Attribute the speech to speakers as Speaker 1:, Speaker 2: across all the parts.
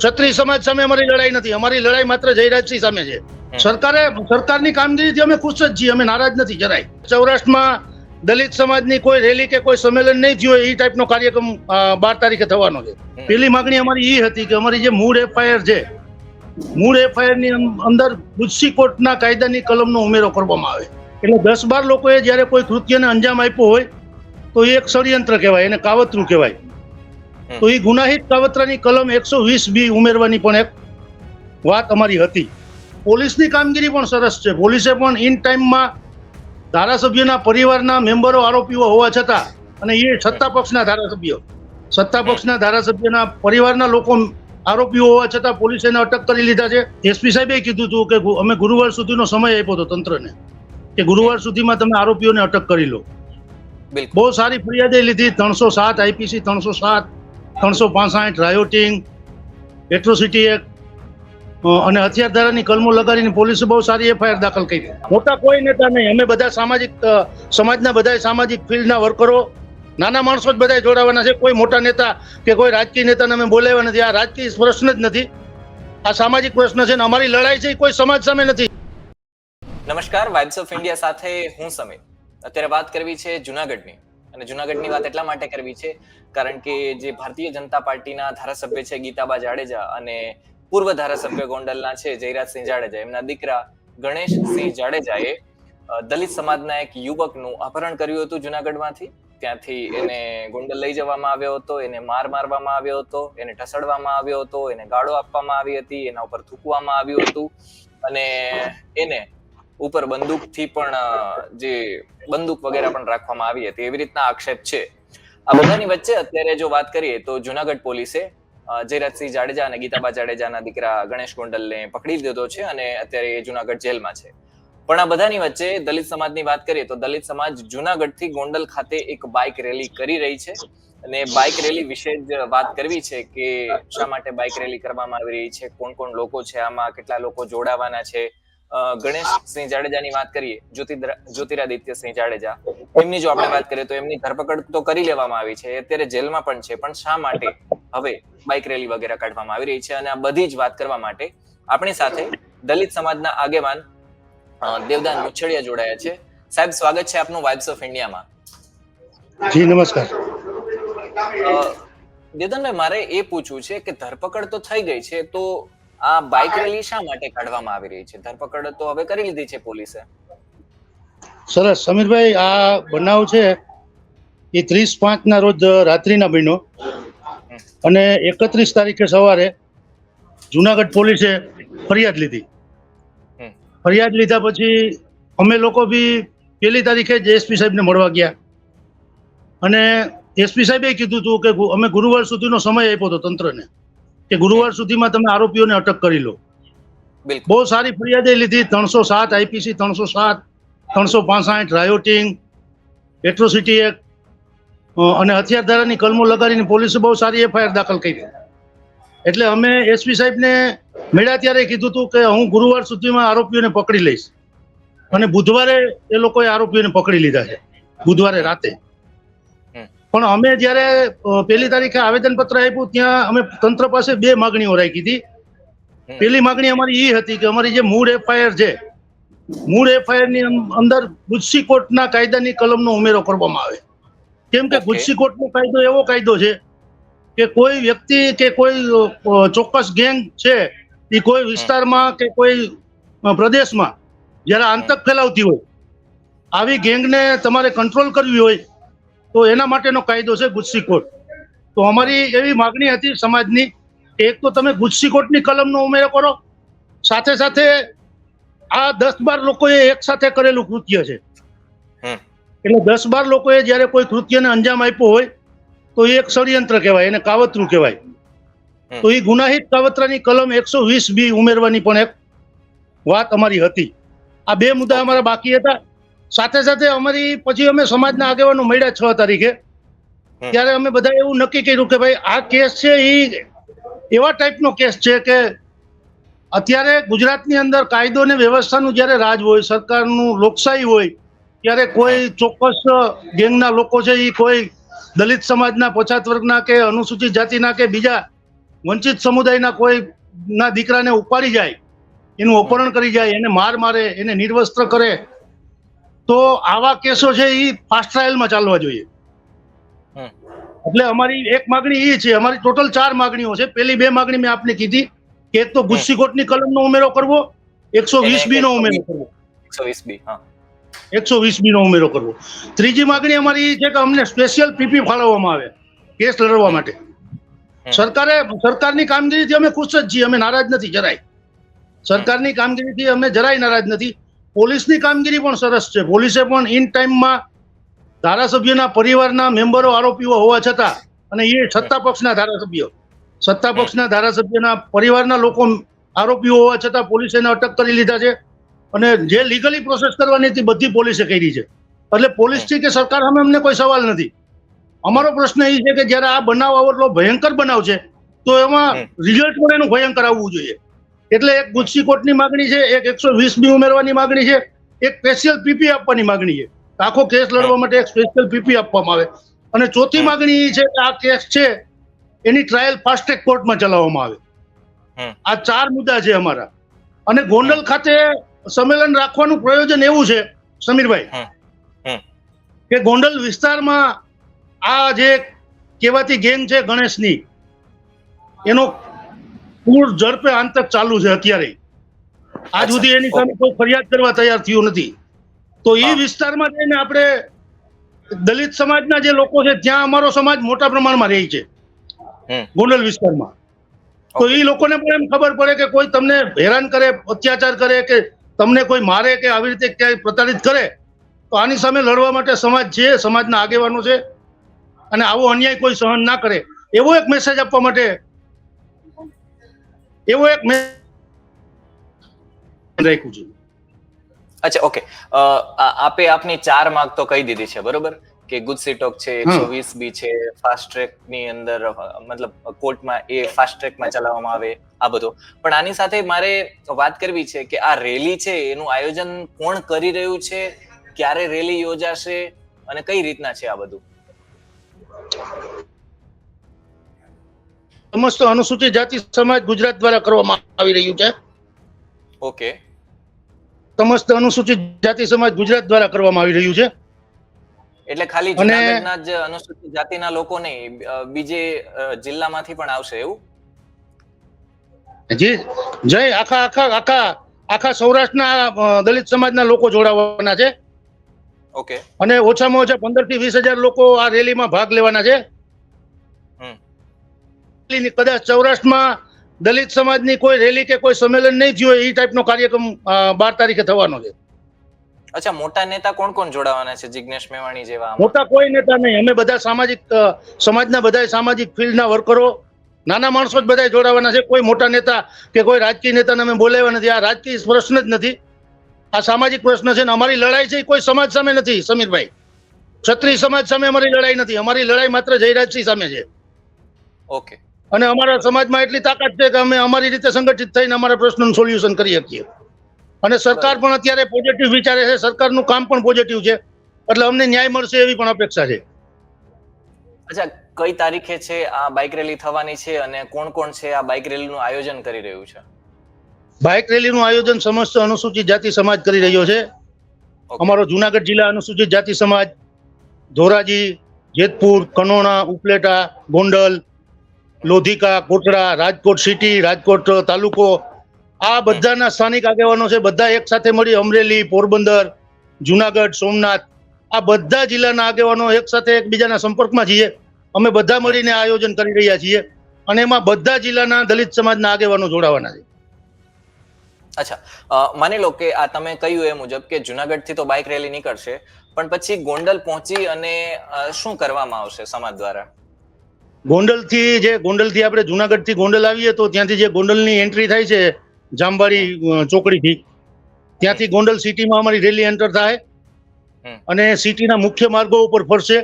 Speaker 1: ક્ષત્રિય સમાજ સામે અમારી લડાઈ નથી. અમારી લડાઈ માત્ર જયરાજસિંહ સામે છે. સરકારે સરકારની કામગીરીથી અમે ખુશ જ છીએ. અમે નારાજ નથી જરાય. સૌરાષ્ટ્રમાં દલિત સમાજની કોઈ રેલી કે કોઈ સંમેલન નહીં થયું એ ટાઈપનો કાર્યક્રમ બાર તારીખે થવાનો છે. પેલી માગણી અમારી એ હતી કે અમારી જે મૂળ એફઆઈઆર છે મૂળ એફઆઈઆરની અંદર ગુજસી કોર્ટના કાયદાની કલમનો ઉમેરો કરવામાં આવે. એટલે દસ બાર લોકોએ જ્યારે કોઈ કૃત્યને અંજામ આપ્યો હોય તો એ એક ષડયંત્ર કહેવાય એને કાવતરું કહેવાય. તો એ ગુનાહિત કાવતરાની કલમ એકસો વીસ બી ઉમેરવાની પણ એક વાત અમારી હતી. પોલીસની કામગીરી પણ સરસ છે. પોલીસે પણ ઇન ટાઈમમાં ધારાસભ્યના પરિવારના મેમ્બરો આરોપીઓ હોવા છતાં અને એ સત્તા પક્ષના ધારાસભ્યો. સત્તા પક્ષના ધારાસભ્યના પરિવારના લોકો આરોપીઓ હોવા છતાં પોલીસે એને અટક કરી લીધા છે. એસપી સાહેબે કીધું હતું કે અમે ગુરુવાર સુધીનો સમય આપ્યો હતો તંત્રને કે ગુરુવાર સુધીમાં તમે આરોપીઓને અટક કરી લો. બહુ સારી ફરિયાદે લીધી. ત્રણસો સાત આઈપીસી ત્રણસો સાત ત્રણસો પાસઠ રાયોટિંગ એટ્રોસિટી એક્ટ અને હથિયાર ધારાની કલમો લગાડીને પોલીસે બહુ સારી એફઆઈઆર દાખલ કરી મોટા કોઈ નેતા નહીં. અમે બધા સામાજિક સમાજના બધા સામાજિક ફિલ્ડના વર્કરો નાના માણસો જ બધા જોડાવાના છે. કોઈ મોટા નેતા કે કોઈ રાજકીય નેતાને અમે બોલાવ્યા નથી. આ રાજકીય પ્રશ્ન જ નથી. આ સામાજિક પ્રશ્ન છે ને અમારી લડાઈ છે કોઈ સમાજ સામે નથી.
Speaker 2: નમસ્કાર. વાઇબ્સ ઓફ ઇન્ડિયા સાથે હું સમીર. અત્યારે વાત કરવી છે જુનાગઢની. અને જુનાગઢની વાત એટલા માટે કરવી છે, કારણ કે જે ભારતીય જનતા પાર્ટીના ધારાસભ્ય છે ગીતાબા જાડેજા અને પૂર્વ ધારાસભ્ય ગોંડલના છે જયરાજસિંહ જાડેજા, એમના દીકરા ગણેશસિંહ જાડેજાએ દલિત સમાજના એક યુવકનું અપહરણ કર્યું હતું જુનાગઢમાંથી. ત્યાંથી એને ગોંડલ લઈ જવામાં આવ્યો હતો, એને માર મારવામાં આવ્યો હતો, એને ઢસડવામાં આવ્યો હતો, એને ગાળો આપવામાં આવી હતી, એના ઉપર થૂકવામાં આવ્યું હતું. અને એને ઉપર બંદૂકથી પણ જે બંદૂક વગેરે પણ રાખવામાં આવી હતી, એવી રીતના આક્ષેપ છે. આ બધાની વચ્ચે અત્યારે જો વાત કરીએ તો જુનાગઢ પોલીસે જયરાજસિંહ જાડેજા અને ગીતાબા જાડેજાના દીકરા ગણેશ ગોંડલને પકડી લીધો છે અને અત્યારે એ જુનાગઢ જેલમાં છે. પણ આ બધાની વચ્ચે દલિત સમાજની વાત કરીએ તો દલિત સમાજ જુનાગઢથી ગોંડલ ખાતે એક બાઇક રેલી કરી રહી છે અને બાઇક રેલી વિશે જ વાત કરવી છે કે શા માટે બાઇક રેલી કરવામાં આવી રહી છે કોણ કોણ લોકો છે, આમાં કેટલા લોકો જોડાવાના છે અ, ગણેશસિંહ જાડેજાની વાત કરીએ જ્યોતિરાદિત્ય સિંહ જાડેજા એમની જો આપણે વાત કરીએ તો એમની ધરપકડ તો કરી લેવામાં આવી છે અત્યારે જેલમાં પણ છે પણ શા માટે હવે બાઇક રેલી વગેરે કાઢવામાં આવી રહી છે અને આ બધી જ વાત કરવા માટે આપણી સાથે દલિત સમાજના આગેવાન દેવદાન મુછડિયા જોડાયા છે. સાહેબ સ્વાગત છે આપનું વાઇબ્સ ઓફ ઇન્ડિયામાં
Speaker 1: જી નમસ્કાર.
Speaker 2: દેવદાનભાઈ મારે એ પૂછવું છે કે ધરપકડ તો થઈ ગઈ છે તો આ બાઇક રેલી શા માટે કાઢવામાં આવી રહી છે? ધરપકડ તો હવે કરી લીધી છે પોલીસે.
Speaker 1: સરસ. સમીરભાઈ આ બનાવ છે એ ત્રીસ પાંચ ના રોજ રાત્રિના બન્યો. અને એકત્રીસ તારીખે સવારે જુનાગઢ પોલીસે ફરિયાદ લીધી. ફરિયાદ લીધા પછી અમે લોકો બી પહેલી તારીખે જ એસપી સાહેબને મળવા ગયા. અને એસપી સાહેબે કીધું હતું કે અમે ગુરુવાર સુધીનો સમય આપ્યો હતો તંત્રને. કે ગુરુવાર સુધીમાં તમે આરોપીઓને અટક કરી લો. બહુ સારી ફરિયાદે લીધી. ત્રણસો સાત આઈપીસી ત્રણસો સાત ત્રણસો પાસઠ રાયોટિંગ એટ્રોસિટી એક્ટ અને હથિયાર ધારાની કલમો લગાડીને પોલીસે બહુ સારી એફઆઈઆર દાખલ કરી. એટલે અમે એસપી સાહેબને મળ્યા ત્યારે કીધું હતું કે હું ગુરુવાર સુધીમાં આરોપીઓને પકડી લઈશ. અને બુધવારે એ લોકોએ આરોપીઓને પકડી લીધા છે. બુધવારે રાતે. પણ અમે જ્યારે પહેલી તારીખે આવેદનપત્ર આપ્યું ત્યાં અમે તંત્ર પાસે બે માગણીઓ રાખી હતી.
Speaker 2: પહેલી
Speaker 1: પેલી માગણી અમારી એ હતી કે અમારી જે મૂળ એફઆઈઆર છે મૂળ એફઆઈઆરની અંદર ગુજસી કોર્ટના કાયદાની કલમનો ઉમેરો કરવામાં આવે. કેમ કે ગુજસી કોર્ટનો કાયદો એવો કાયદો છે કે કોઈ વ્યક્તિ કે કોઈ ચોક્કસ ગેંગ છે એ કોઈ વિસ્તારમાં કે કોઈ પ્રદેશમાં જ્યારે આતંક ફેલાવતી હોય આવી ગેંગને તમારે કંટ્રોલ કરવી હોય તો એના માટેનો કાયદો છે ગુજસી કોર્ટ. તો અમારી એવી માગણી હતી સમાજની એક તો તમે ગુજસી કોર્ટની કલમનો ઉમેરો કરો. સાથે સાથે આ દસ બાર લોકોએ એક સાથે કરેલું કૃત્ય છે. એટલે દસ બાર લોકોએ જ્યારે કોઈ કૃત્યને અંજામ આપ્યો હોય તો એ એક ષડયંત્ર કહેવાય એને કાવતરું કહેવાય. તો એ ગુનાહિત કાવતરાની કલમ એકસો વીસ બી ઉમેરવાની પણ એક વાત અમારી હતી. આ બે મુદ્દા અમારા બાકી હતા. સાથે સાથે અમારી પછી અમે સમાજના આગેવાનો મળ્યા છ તારીખે. ત્યારે અમે બધા એવું નક્કી કર્યું કે ભાઈ આ કેસ છે એ એવા ટાઈપનો કેસ છે કે અત્યારે ગુજરાતની અંદર કાયદો અને વ્યવસ્થાનું જ્યારે રાજ હોય સરકારનું લોકશાહી હોય ત્યારે કોઈ ચોક્કસ ગેંગના લોકો છે એ કોઈ દલિત સમાજના પછાત વર્ગના કે અનુસૂચિત જાતિના કે બીજા વંચિત સમુદાયના કોઈ ના દીકરાને ઉપાડી જાય એનું અપહરણ કરી જાય એને માર મારે એને નિર્વસ્ત્ર કરે તો આવા કેસો છે એ ફાસ્ટ ટ્રાયલમાં ચાલવા જોઈએ. એટલે અમારી એક માગણી એ છે અમારી ટોટલ ચાર માગણીઓ છે. પેલી બે માગણી મેં આપને કીધી. કે એક તો ગુસ્સીકોટની કલમનો ઉમેરો કરવો એકસો વીસ બી નો ઉમેરો કરવો.
Speaker 2: એકસો વીસ બી હા.
Speaker 1: એકસો વીસ બી નો ઉમેરો કરવો. ત્રીજી માગણી અમારી એ છે કે અમને સ્પેશિયલ પીપી ફાળવવામાં આવે કેસ લડવા માટે. સરકારે સરકારની કામગીરીથી અમે ખુશ જ છીએ અમે નારાજ નથી જરાય. સરકારની કામગીરીથી અમે જરાય નારાજ નથી. પોલીસની કામગીરી પણ સરસ છે. પોલીસે પણ ઇન ટાઈમમાં ધારાસભ્યના પરિવારના મેમ્બરો આરોપીઓ હોવા છતાં અને એ સત્તા પક્ષના ધારાસભ્યો. સત્તા પક્ષના ધારાસભ્યના પરિવારના લોકો આરોપીઓ હોવા છતાં પોલીસે એને અટક કરી લીધા છે અને જે લીગલી પ્રોસેસ કરવાની હતી બધી પોલીસે કરી છે. એટલે પોલીસથી કે સરકાર સામે અમને કોઈ સવાલ નથી. અમારો પ્રશ્ન એ છે કે જ્યારે આ બનાવ આવો એટલો ભયંકર બનાવ છે તો એમાં રિઝલ્ટ પણ એનું ભયંકર આવવું જોઈએ. એટલે એક ગુજસી કોર્ટની માગણી છે એક એકસો વીસ બી ઉમેરવાની માગણી છે એક સ્પેશિયલ પીપી આપવાની માગણી છે. આખો કેસ લડવા માટે એક સ્પેશિયલ પીપી આપવામાં આવે. અને ચોથી. માગણી એ છે કે આ કેસ છે એની ટ્રાયલ ફાસ્ટ ટ્રેક કોર્ટમાં ચલાવવામાં આવે. આ ચાર મુદ્દા છે અમારા. અને ગોંડલ ખાતે સંમેલન રાખવાનું પ્રયોજન એવું છે સમીરભાઈ. કે ગોંડલ વિસ્તારમાં આ જે કહેવાતી ગેંગ છે ગણેશની એનો પૂર ઝડપે આંતક ચાલુ છે અત્યારે. આજ સુધી એની સામે કોઈ ફરિયાદ કરવા તૈયાર થયું નથી. તો એ. વિસ્તારમાં જઈને આપણે દલિત સમાજના જે લોકો છે ત્યાં અમારો સમાજ મોટા પ્રમાણમાં રહે છે. ગોંડલ વિસ્તારમાં. તો એ લોકોને પણ એમ ખબર પડે કે કોઈ તમને હેરાન કરે અત્યાચાર કરે કે તમને કોઈ મારે કે આવી રીતે ક્યાંય પ્રતાડિત કરે તો આની સામે લડવા માટે સમાજ છે સમાજના આગેવાનો છે. અને આવો અન્યાય કોઈ સહન ના કરે. એવો એક મેસેજ આપવા માટે એવો એક મેસેજ રાખ્યું છે.
Speaker 2: અચ્છા ઓકે આપે આપની ચાર માર્ક તો કહી દીધી છે બરોબર? કે ગુડ સીટોક છે એકસો વીસ બી છે ફાસ્ટ ટ્રેકની અંદર મતલબ કોર્ટમાં એ ફાસ્ટ ટ્રેકમાં ચલાવવામાં આવે આ બધું. પણ આની સાથે મારે વાત કરવી છે કે આ રેલી છે એનું આયોજન કોણ કરી રહ્યું છે ક્યારે રેલી યોજાશે અને કઈ રીતના છે આ બધું?
Speaker 1: સમસ્ત અનુસૂચિત જાતિ સમાજ ગુજરાત દ્વારા કરવામાં આવી રહ્યું છે.
Speaker 2: ઓકે.
Speaker 1: સમસ્ત અનુસૂચિત જાતિ સમાજ ગુજરાત દ્વારા કરવામાં આવી રહ્યું છે.
Speaker 2: એટલે ખાલી જૂનાગઢના જ અનુસૂચિત જાતિના લોકો નહીં બીજે જિલ્લામાંથી પણ આવશે એવું?
Speaker 1: જી જય આખા આખા આખા આખા સૌરાષ્ટ્રના દલિત સમાજના લોકો જોડાવાના છે.
Speaker 2: ઓકે.
Speaker 1: અને ઓછામાં ઓછા પંદરથી વીસ હજાર લોકો આ રેલીમાં ભાગ લેવાના છે. રેલીની કદાચ સૌરાષ્ટ્રમાં દલિત સમાજની કોઈ રેલી કે કોઈ સંમેલન નહીં થયું એ ટાઈપનો કાર્યક્રમ બાર તારીખે થવાનો છે.
Speaker 2: અચ્છા મોટા નેતા કોણ કોણ જોડાવાના છે? જિગ્નેશ મેવાણી જેવા
Speaker 1: મોટા કોઈ નેતા નહીં. અમે બધા સામાજિક સમાજના બધા સામાજિક ફિલ્ડના વર્કરો. નાના માણસો જ બધા જોડાવાના છે. કોઈ મોટા નેતા કે કોઈ રાજકીય નેતાને અમે બોલાવ્યા નથી. આ રાજકીય પ્રશ્ન જ નથી. આ સામાજિક પ્રશ્ન છે ને અમારી લડાઈ છે એ કોઈ સમાજ સામે નથી સમીરભાઈ. ક્ષત્રિય સમાજ સામે અમારી લડાઈ નથી. અમારી લડાઈ માત્ર જયરાજસિંહ સામે છે.
Speaker 2: ઓકે.
Speaker 1: અને અમારા સમાજમાં એટલી તાકાત છે કે અમે અમારી રીતે સંગઠિત થઈને અમારા પ્રશ્નનું સોલ્યુશન કરી શકીએ. અને સરકાર પણ અત્યારે પોઝિટિવ વિચારે છે. સરકારનું કામ પણ પોઝિટિવ છે. એટલે અમને ન્યાય મળશે એવી પણ અપેક્ષા છે.
Speaker 2: અચ્છા કઈ તારીખે છે આ બાઇક રેલી થવાની છે અને કોણ કોણ છે આ બાઇક રેલીનું આયોજન કરી રહ્યું છે?
Speaker 1: બાઇક રેલીનું આયોજન સમસ્ત અનુસૂચિત જાતિ સમાજ કરી રહ્યો છે. અમારો જુનાગઢ જિલ્લા અનુસૂચિત જાતિ સમાજ ધોરાજી જેતપુર કનોણા ઉપલેટા ગોંડલ લોધિકા કોટડા રાજકોટ સિટી, રાજકોટ તાલુકો. આ બધાના સ્થાનિક આગેવાનો છે. બધા એક સાથે મળી અમરેલી, પોરબંદર, જુનાગઢ, સોમનાથ. આ બધા જિલ્લાના આગેવાનો એક સાથે એકબીજાના સંપર્કમાં છીએ. અમે બધા મળીને આયોજન કરી રહ્યા છીએ અને એમાં બધા જિલ્લાના દલિત સમાજના આગેવાનો જોડાવાના છે.
Speaker 2: અચ્છા. માની લો કે આ તમે કહ્યું એ મુજબ કે જુનાગઢથી તો બાઇક રેલી નીકળશે, પણ પછી ગોંડલ પહોંચી અને શું કરવામાં આવશે સમાજ દ્વારા?
Speaker 1: ગોંડલથી જે ગોંડલથી આપણે જુનાગઢથી ગોંડલ આવીએ તો ત્યાંથી જે ગોંડલની એન્ટ્રી થાય છે જામબારી ચોકડી ચોકડીથી ત્યાંથી ગોંડલ સિટીમાં અમારી રેલી એન્ટર થાય. અને સિટીના મુખ્ય માર્ગો ઉપર ફરશે.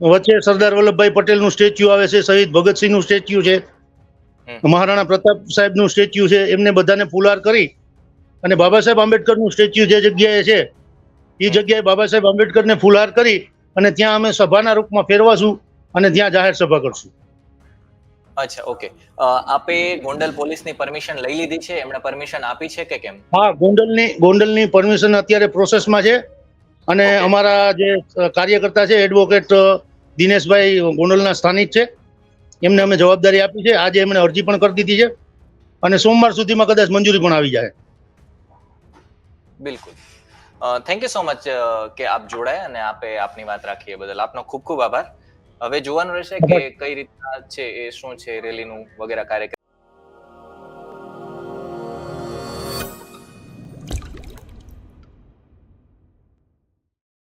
Speaker 1: વચ્ચે સરદાર વલ્લભભાઈ પટેલનું સ્ટેચ્યુ આવે છે શહીદ ભગતસિંહનું સ્ટેચ્યુ છે મહારાણા પ્રતાપ સાહેબનું સ્ટેચ્યુ છે એમને બધાને ફુલાર કરી અને બાબા સાહેબ આંબેડકરનું સ્ટેચ્યુ જે જગ્યાએ છે એ જગ્યાએ બાબા સાહેબ આંબેડકરને ફુલાર કરી અને ત્યાં અમે સભાના રૂપમાં ફેરવાશું. અને ત્યાં જાહેર સભા કરશું.
Speaker 2: અચ્છા ઓકે. આપે ગોંડલ પોલીસની પરમિશન લઈ લીધી છે? એમણે પરમિશન આપી છે કે કેમ?
Speaker 1: હા ગોંડલની ગોંડલની પરમિશન અત્યારે પ્રોસેસમાં છે. અને અમારા જે કાર્યકર્તા છે એડવોકેટ દિનેશભાઈ ગોંડલના સ્થાનિક છે. એમને અમે જવાબદારી આપી છે. આજે એમણે અરજી પણ કરી દીધી છે. અને સોમવાર સુધીમાં કદાચ મંજૂરી પણ આવી જાય.
Speaker 2: બિલકુલ. થેન્ક યુ સો મચ કે આપ જોડાયા અને આપે આપની વાત રાખી એ બદલ આપનો ખૂબ ખૂબ આભાર. હવે જોવાનું રહેશે કે કઈ રીતના છે એ શું છે રેલીનું વગેરે કાર્યક્રમ?